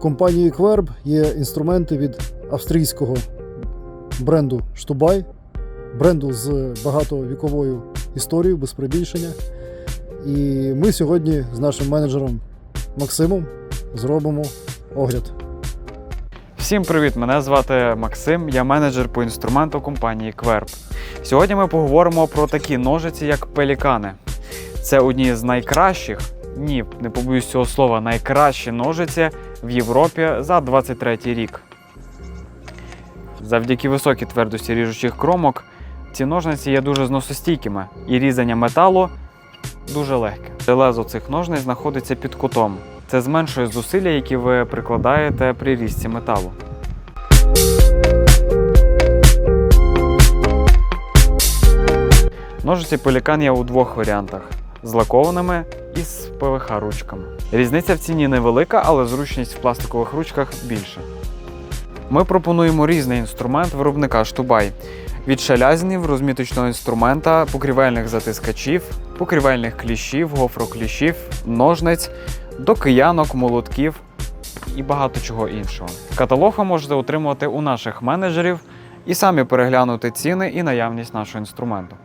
компанії Querb є інструменти від австрійського бренду Штубай, бренду з багатовіковою історією, без прибільшення. І ми сьогодні з нашим менеджером Максимом зробимо огляд. Всім привіт! Мене звати Максим, я менеджер по інструменту компанії Querb. Сьогодні ми поговоримо про такі ножиці, як пелікани. Це одні з найкращих, ні, не побоюсь цього слова, найкращі ножиці в Європі за 23 рік. Завдяки високій твердості ріжучих кромок ці ножниці є дуже зносостійкими і різання металу дуже легке. Лезо цих ножниць знаходиться під кутом. Це зменшує зусилля, які ви прикладаєте при різці металу. Ножиці Пелікан є у двох варіантах: з лакованими і з ПВХ ручками. Різниця в ціні невелика, але зручність в пластикових ручках більша. Ми пропонуємо різний інструмент виробника Штубай. Від шалязінів, розміточного інструмента, покрівельних затискачів, покрівельних кліщів, гофрокліщів, ножниць, до киянок, молотків і багато чого іншого. Каталог ви можете отримувати у наших менеджерів і самі переглянути ціни і наявність нашого інструменту.